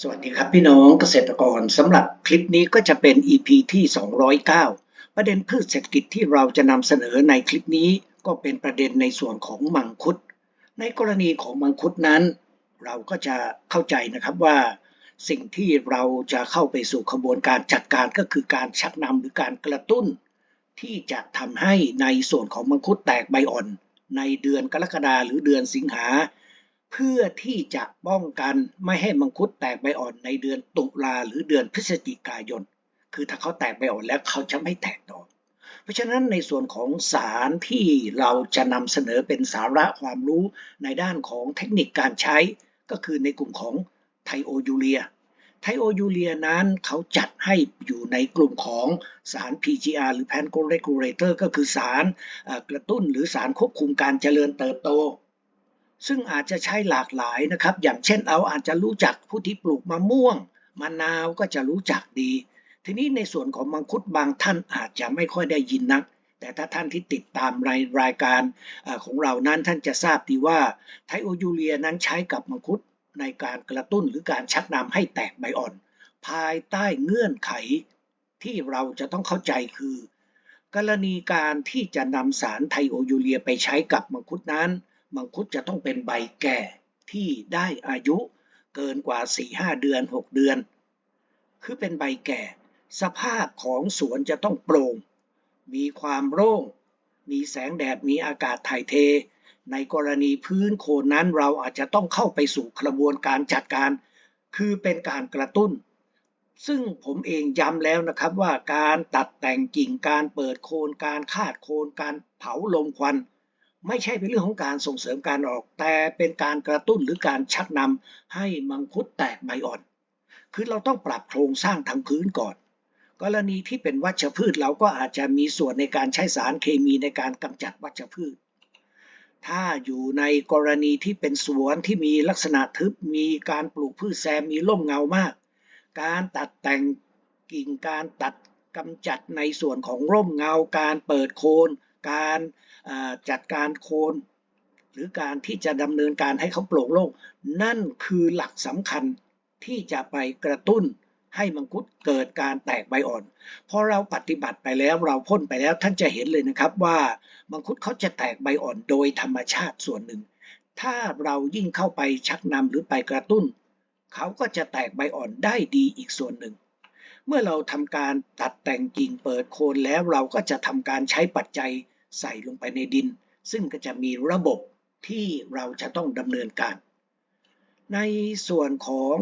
สวัสดีครับพี่น้องเกษตรกรสำหรับคลิปนี้ก็จะเป็น EP ที่ 209 ประเด็นพืชเศรษฐกิจที่เราจะนำเสนอในคลิปนี้ ก็เป็นประเด็นในส่วนของมังคุด ในกรณีของมังคุดนั้น เราก็จะเข้าใจนะครับว่า สิ่งที่เราจะเข้าไปสู่ขบวนการจัดการก็คือการชักนำหรือการกระตุ้น ที่จะทำให้ในส่วนของมังคุดแตกใบอ่อน ในเดือนกรกฎาหรือเดือนสิงหา เพื่อที่จะป้องกันไม่ให้มังคุดแตกใบอ่อนในเดือนตุลาหรือเดือนพฤศจิกายน คือถ้าเขาแตกใบอ่อนแล้วเขาจะไม่แตกดอกเพราะฉะนั้นในส่วนของสารที่เราจะนำเสนอเป็นสาระความรู้ในด้านของเทคนิคการใช้ ก็คือในกลุ่มของไทโอยูเรีย ไทโอยูเรียนั้นเขาจัดให้อยู่ในกลุ่มของสาร PGR หรือ p a n c o Regulator ก็คือสารกระตุ้นหรือสารควบคุมการเจริญเติบโต ซึ่งอาจจะใช้หลากหลายนะครับ อย่างเช่นเราอาจจะรู้จักผู้ที่ปลูกมะม่วงมะนาวก็จะรู้จักดี ทีนี้ในส่วนของมังคุดบางท่านอาจจะไม่ค่อยได้ยินนัก แต่ถ้าท่านที่ติดตามรายรายการอของเรานั้นท่านจะทราบดีว่าไทโอยูเรียนั้นใช้กับมังคุดในการกระตุ้นหรือการชักนำให้แตกใบอ่อน ภายใต้เงื่อนไขที่เราจะต้องเข้าใจคือ กรณีการที่จะนำสารไทโอยูเรียไปใช้กับมังคุดนั้น มังคุดจะต้องเป็นใบแก่ที่ได้อายุเกินกว่า 4-5 เดือน 6 เดือน คือเป็นใบแก่ สภาพของสวนจะต้องโปร่ง มีความโล่ง มีแสงแดด มีอากาศถ่ายเท ในกรณีพื้นโคนนั้นเราอาจจะต้องเข้าไปสู่กระบวนการจัดการ คือเป็นการกระตุ้น ซึ่งผมเองย้ำแล้วนะครับว่าการตัดแต่งกิ่ง การเปิดโคน การคาดโคน การเผาลมควัน ไม่ใช่เป็นเรื่องของการส่งเสริมการออก แต่เป็นการกระตุ้นหรือการชักนำให้มังคุดแตกใบอ่อน คือเราต้องปรับโครงสร้างทางพื้นก่อน กรณีที่เป็นวัชพืชเราก็อาจจะมีส่วนในการใช้สารเคมีในการกำจัดวัชพืช ถ้าอยู่ในกรณีที่เป็นสวนที่มีลักษณะทึบมีการปลูกพืชแซมมีร่มเงามาก การตัดแต่งกิ่งการตัดกำจัดในส่วนของร่มเงา การเปิดโคน การ จัดการโคนหรือการที่จะดำเนินการให้เขาโปร่งโล่งนั่นคือหลักสำคัญที่จะไปกระตุ้นให้มังคุดเกิดการแตกใบอ่อน พอเราปฏิบัติไปแล้วเราพ่นไปแล้วท่านจะเห็นเลยนะครับว่ามังคุดเขาจะแตกใบอ่อนโดยธรรมชาติส่วนหนึ่ง ถ้าเรายิ่งเข้าไปชักนำหรือไปกระตุ้น เขาก็จะแตกใบอ่อนได้ดีอีกส่วนหนึ่ง เมื่อเราทำการตัดแต่งกิ่งเปิดโคนแล้วเราก็จะทำการใช้ปัจจัย ใส่ลงไปในดิน ซึ่งก็จะมีระบบที่เราจะต้องดำเนินการ ในส่วนของ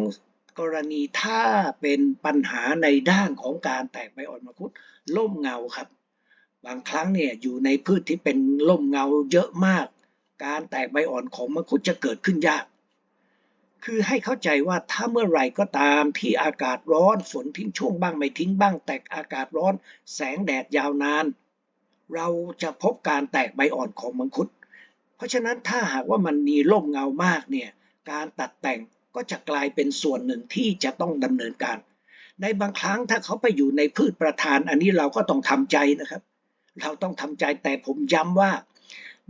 กรณีถ้าเป็นปัญหาในด้านของการแตกใบอ่อนมังคุดล่มเงาครับ บางครั้งเนี่ยอยู่ในพืชที่เป็นล่มเงาเยอะมาก การแตกใบอ่อนของมังคุดจะเกิดขึ้นยาก คือให้เข้าใจว่าถ้าเมื่อไหร่ก็ตามที่อากาศร้อนฝนทิ้งช่วงบ้างไม่ทิ้งบ้าง แต่อากาศร้อน แสงแดดยาวนาน เราจะพบการแตกใบอ่อนของมังคุด เพราะฉะนั้นถ้าหากว่ามันมีร่มเงามากเนี่ยการตัดแต่งก็จะกลายเป็นส่วนหนึ่งที่จะต้องดำเนินการ ในบางครั้งถ้าเขาไปอยู่ในพืชประทาน อันนี้เราก็ต้องทำใจนะครับ เราต้องทำใจแต่ผมย้ำว่า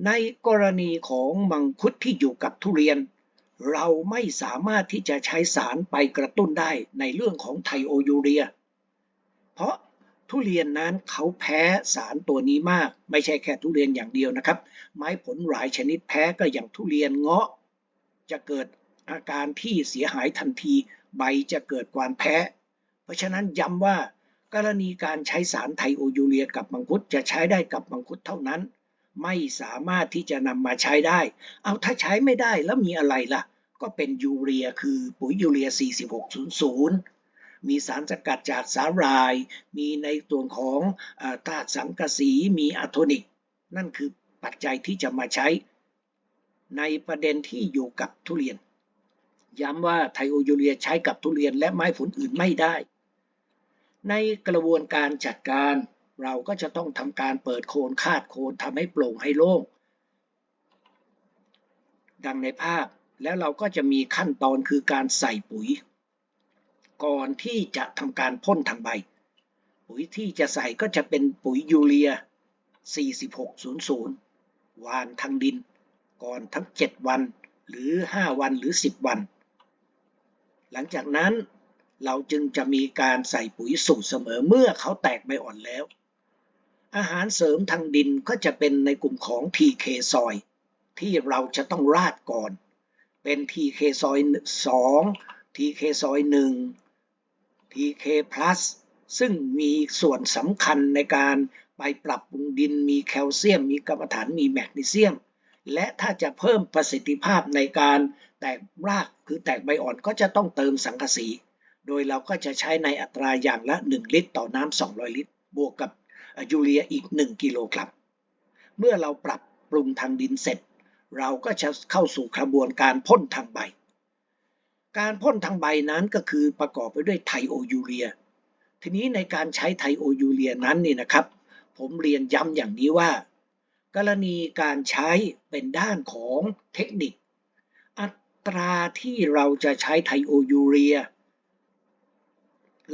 ในกรณีของมังคุดที่อยู่กับทุเรียน เราไม่สามารถที่จะใช้สารไปกระตุ้นได้ในเรื่องของไทโอยูเรีย เพราะ ทุเรียนนั้นเขาแพ้สารตัวนี้มาก ไม่ใช่แค่ทุเรียนอย่างเดียวนะครับ ไม้ผลหลายชนิดแพ้ก็อย่างทุเรียนเงาะ จะเกิดอาการที่เสียหายทันที ใบจะเกิดความแพ้ เพราะฉะนั้นย้ำว่ากรณีการใช้สารไทโอยูเรียกับมังคุดจะใช้ได้กับมังคุดเท่านั้น ไม่สามารถที่จะนำมาใช้ได้ เอาถ้าใช้ไม่ได้แล้วมีอะไรล่ะ ก็เป็นยูเรียคือปุ๋ยยูเรีย 4600 มีสารสกัดจากสาหร่าย มีในตัวของธาตุสังกะสี มีอะโทนิก นั่นคือปัจจัยที่จะมาใช้ ในประเด็นที่อยู่กับทุเรียน ย้ำว่าไทโอยูเรียใช้กับทุเรียนและไม้ผลอื่นไม่ได้ ในกระบวนการจัดการเราก็จะต้องทำการเปิดโคนคาดโคนทำให้โปร่งให้โล่ง ดังในภาพแล้วเราก็จะมีขั้นตอนคือการใส่ปุ๋ย ก่อนที่จะทำการพ่นทางใบ ปุ๋ยที่จะใส่ก็จะเป็นปุ๋ยยูเรีย 4600 วานทางดิน ก่อนทั้ง 7 วันหรือ 5 วันหรือ 10 วัน หลังจากนั้นเราจึงจะมีการใส่ปุ๋ยสูตรเสมอเมื่อเขาแตกใบอ่อนแล้ว อาหารเสริมทางดินก็จะเป็นในกลุ่มของ TK ซอย ที่เราจะต้องราดก่อน เป็น TK ซอย2 TK ซอย 1 TK ซึ่งมีส่วนสำคัญในการไปปรับปรุงดินมีแคลเซียม มีกรรมฐานมีแมกนีเซียม และถ้าจะเพิ่มประสิทธิภาพในการแตกรากคือแตกใบอ่อนก็จะต้องเติมสังกะสี โดยเราก็จะใช้ในอัตราอย่างละ 1 ลิตร ต่อน้ำ200 ลิตร บวกกับยูเรียอีก 1 กิโลกรัมเมื่อเราปรับปรุงทางดินเสร็จ เราก็จะเข้าสู่กระบวนการพ่นทางใบ การพ่นทางใบนั้นก็คือประกอบไปด้วยไทโอยูเรีย ทีนี้ในการใช้ไทโอยูเรียนั้นนี่นะครับ ผมเรียนย้ำอย่างนี้ว่า กรณีการใช้เป็นด้านของเทคนิค อัตราที่เราจะใช้ไทโอยูเรีย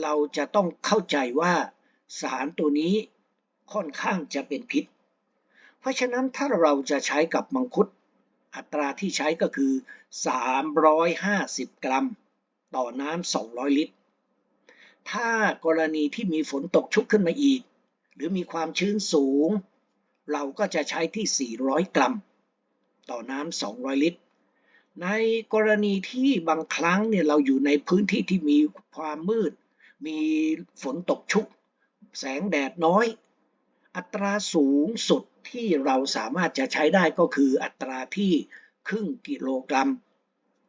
เราจะต้องเข้าใจว่าสารตัวนี้ค่อนข้างจะเป็นพิษ เพราะฉะนั้นถ้าเราจะใช้กับมังคุด อัตราที่ใช้ก็คือ 350 กรัม ต่อน้ำ200 ลิตร ถ้ากรณีที่มีฝนตกชุกขึ้นมาอีก หรือมีความชื้นสูง เราก็จะใช้ที่ 400 กรัม ต่อน้ำ200 ลิตร ในกรณีที่บางครั้งเนี่ยเราอยู่ในพื้นที่ที่มีความมืด มีฝนตกชุก แสงแดดน้อย อัตราสูงสุดที่เราสามารถจะใช้ได้ก็คืออัตราที่ครึ่งกิโลกรัม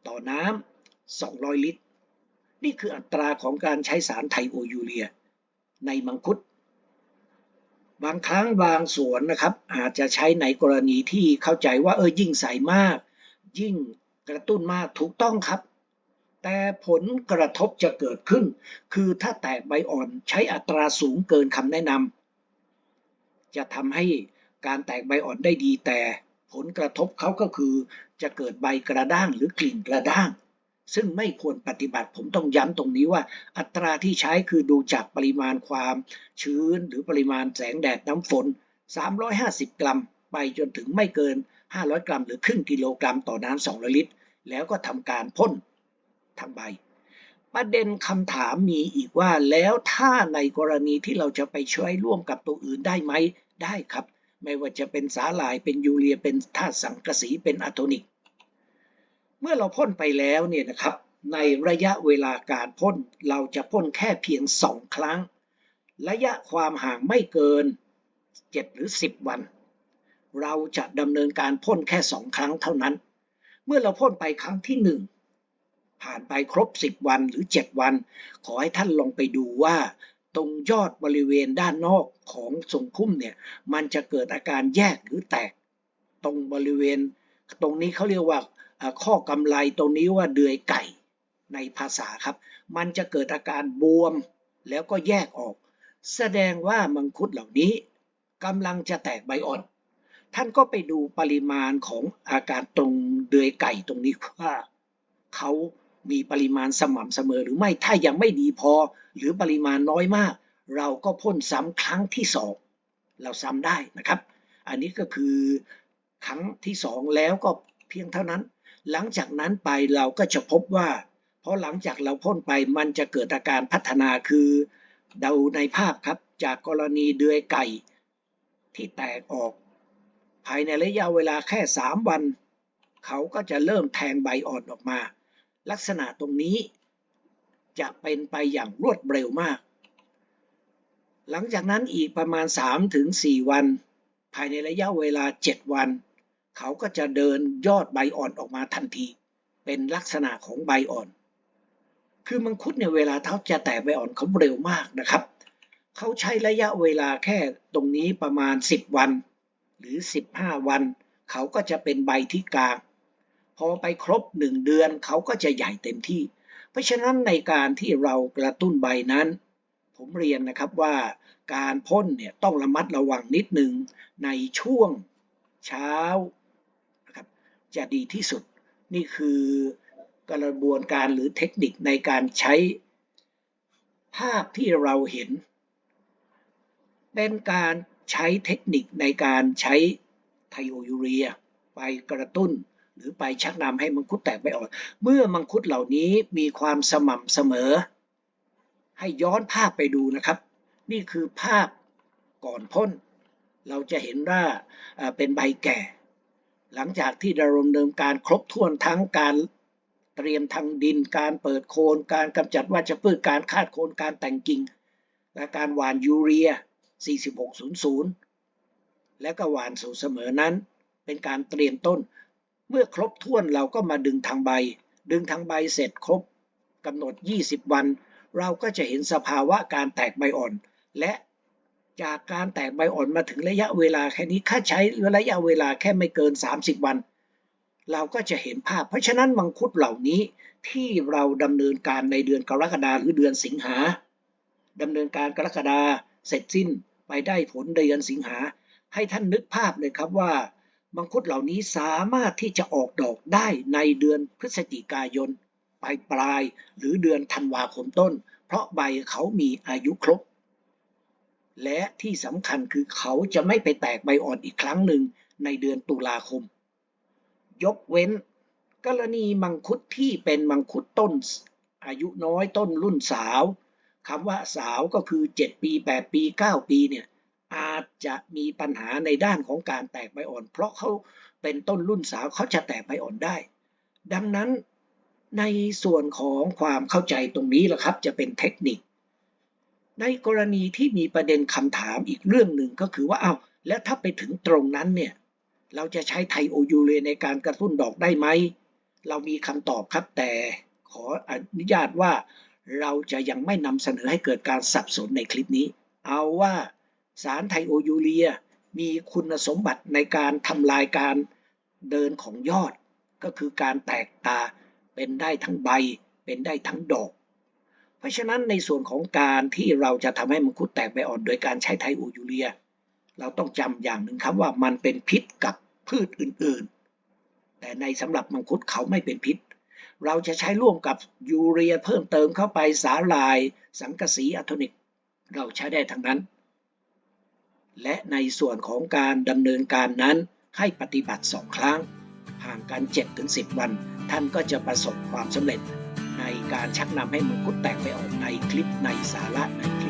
ต่อน้ำ 200 ลิตร นี่คืออัตราของการใช้สารไทโอยูเรีย ในมังคุด บางครั้งบางสวนนะครับ อาจจะใช้ในกรณีที่เข้าใจว่าเออยิ่งใส่มาก ยิ่งกระตุ้นมากถูกต้องครับ แต่ผลกระทบจะเกิดขึ้น คือถ้าแตกใบอ่อนใช้อัตราสูงเกินคำแนะนำ จะทำให้การแตกใบอ่อนได้ดีแต่ผลกระทบเขาก็คือ จะเกิดใบกระด้างหรือกลิ่นกระด้าง ซึ่งไม่ควรปฏิบัติผมต้องย้ำตรงนี้ว่า อัตราที่ใช้คือดูจากปริมาณความชื้นหรือปริมาณแสงแดดน้ำฝน 350 กรัม ไปจนถึงไม่เกิน 500 กรัม หรือครึ่งกิโลกรัมต่อน้ำ200 ลิตร แล้วก็ทำการพ่นทางใบ ประเด็นคำถามมีอีกว่าแล้วถ้าในกรณีที่เราจะไปช่วยร่วมกับตัวอื่นได้ไหมได้ครับ ไม่ว่าจะเป็นสาหร่ายเป็นยูเรียเป็นธาตุสังกะสีเป็นอะโทนิก เมื่อเราพ่นไปแล้วเนี่ยนะครับ ในระยะเวลาการพ่นเราจะพ่นแค่เพียง 2 ครั้ง ระยะความห่างไม่เกิน 7 หรือ 10 วัน เราจะดำเนินการพ่นแค่ 2 ครั้งเท่านั้น เมื่อเราพ่นไปครั้งที่ 1 ผ่านไปครบ 10 วันหรือ 7 วัน ขอให้ท่านลองไปดูว่า ตรงยอดบริเวณด้านนอกของทรงคุ้มเนี่ยมันจะเกิดอาการแยกหรือแตก ตรงบริเวณ ตรงนี้เขาเรียกว่าข้อกำไลตรงนี้ว่าเดือยไก่ในภาษาครับ มันจะเกิดอาการบวมแล้วก็แยกออก แสดงว่ามังคุดเหล่านี้กำลังจะแตกใบอ่อน ท่านก็ไปดูปริมาณของอาการตรงเดือยไก่ตรงนี้ว่าเขา มีปริมาณสม่ำเสมอหรือไม่ถ้ายังไม่ดีพอ หรือปริมาณน้อยมาก เราก็พ่นซ้ำครั้งที่สองเราซ้ำได้นะครับ อันนี้ก็คือครั้งที่สองแล้วก็เพียงเท่านั้น หลังจากนั้นไปเราก็จะพบว่า เพราะหลังจากเราพ่นไปมันจะเกิดอาการพัฒนาคือเดาในภาพครับจากกรณีเดือยไก่ ที่แตกออก ภายในระยะเวลาแค่ 3 วัน เขาก็จะเริ่มแทงใบอ่อนออกมา ลักษณะตรงนี้จะเป็นไปอย่างรวดเร็วมาก หลังจากนั้นอีกประมาณ 3-4 วัน ภายในระยะเวลา 7 วัน เขาก็จะเดินยอดใบอ่อนออกมาทันที เป็นลักษณะของใบอ่อน คือมังคุดเนี่ยเวลาเขาจะแตกใบอ่อนเขาเร็วมากนะครับ เขาใช้ระยะเวลาแค่ตรงนี้ประมาณ 10 วัน หรือ 15 วัน เขาก็จะเป็นใบที่กลาง พอไปครบ1เดือนเขาก็จะใหญ่เต็มที่ เพราะฉะนั้นในการที่เรากระตุ้นใบนั้น ผมเรียนนะครับว่าการพ่นเนี่ยต้องระมัดระวังนิดนึงในช่วงเช้านะครับจะดีที่สุด นี่คือกระบวนการหรือเทคนิคในการใช้ ภาพที่เราเห็น เป็นการใช้เทคนิคในการใช้ไทโอยูเรีย ไปกระตุ้น หรือไปชักนำให้มังคุดแตกใบอ่อน เมื่อมังคุดเหล่านี้มีความสม่ำเสมอ ให้ย้อนภาพไปดูนะครับ นี่คือภาพก่อนพ่น เราจะเห็นว่าเป็นใบแก่ หลังจากที่ดำรงเนินการครบถ้วนทั้งการเตรียมทางดิน การเปิดโคนการกำจัดวัชพืชการคาดโคนการแต่งกิ่งและการหว่านยูเรีย 4600 และก็หว่านสู่เสมอนั้น เป็นการเตรียมต้น เมื่อครบถ้วนเราก็มาดึงทางใบ ดึงทางใบเสร็จครบกำหนด 20 วัน เราก็จะเห็นสภาวะการแตกใบอ่อน และจากการแตกใบอ่อนมาถึงระยะเวลาแค่นี้ค่าใช้ระยะเวลาแค่ไม่เกิน 30 วัน เราก็จะเห็นภาพ เพราะฉะนั้นมังคุดเหล่านี้ที่เราดำเนินการในเดือนกรกฎาหรือเดือนสิงหาดำเนินการกรกฎาเสร็จสิ้นไปได้ผลเดือนสิงหา ให้ท่านนึกภาพเลยครับว่า มังคุดเหล่านี้สามารถที่จะออกดอกได้ในเดือนพฤศจิกายนปลายปลายหรือเดือนธันวาคมต้น เพราะใบเขามีอายุครบ และที่สำคัญคือเขาจะไม่ไปแตกใบอ่อนอีกครั้งหนึ่งในเดือนตุลาคม ยกเว้น กรณีมังคุดที่เป็นมังคุดต้น อายุน้อยต้นรุ่นสาวคำว่าสาวก็คือ 7 ปี 8 ปี 9 ปีเนี่ย อาจจะมีปัญหาในด้านของการแตกใบอ่อน เพราะเขาเป็นต้นรุ่นสาวเขาจะแตกใบอ่อนได้ ดังนั้นในส่วนของความเข้าใจตรงนี้แหละครับ จะเป็นเทคนิค ในกรณีที่มีประเด็นคำถามอีกเรื่องหนึ่งก็คือว่าเอา้าแล้วถ้าไปถึงตรงนั้นเนี่ยเราจะใช้ไทโอยูเลในการกระตุ้นดอกได้ไหม เรามีคำตอบครับแต่ขออนุญาตว่าเราจะยังไม่นำเสนอให้เกิดการสับสนในคลิปนี้ เอาว่า สารไทโอยูเรีย มีคุณสมบัติในการทำลายการเดินของยอด ก็คือการแตกตาเป็นได้ทั้งใบ เป็นได้ทั้งดอก เพราะฉะนั้นในส่วนของการที่เราจะทำให้มังคุดแตกใบอ่อนโดยการใช้ไทโอยูเรีย เราต้องจำอย่างหนึ่งครับว่ามันเป็นพิษกับพืชอื่นๆ แต่ในสำหรับมังคุดเขาไม่เป็นพิษเราจะใช้ร่วมกับยูเรียเพิ่มเติมเข้าไปสาลาย สังกะสีอะโทนิก เราใช้ได้ทั้งนั้น และในส่วนของการดำเนินการนั้นให้ปฏิบัติสองครั้ง ห่างกัน 7-10 วัน ท่านก็จะประสบความสำเร็จ ในการชักนำให้มังคุดแตกไปออกในคลิปในสาระในคลิป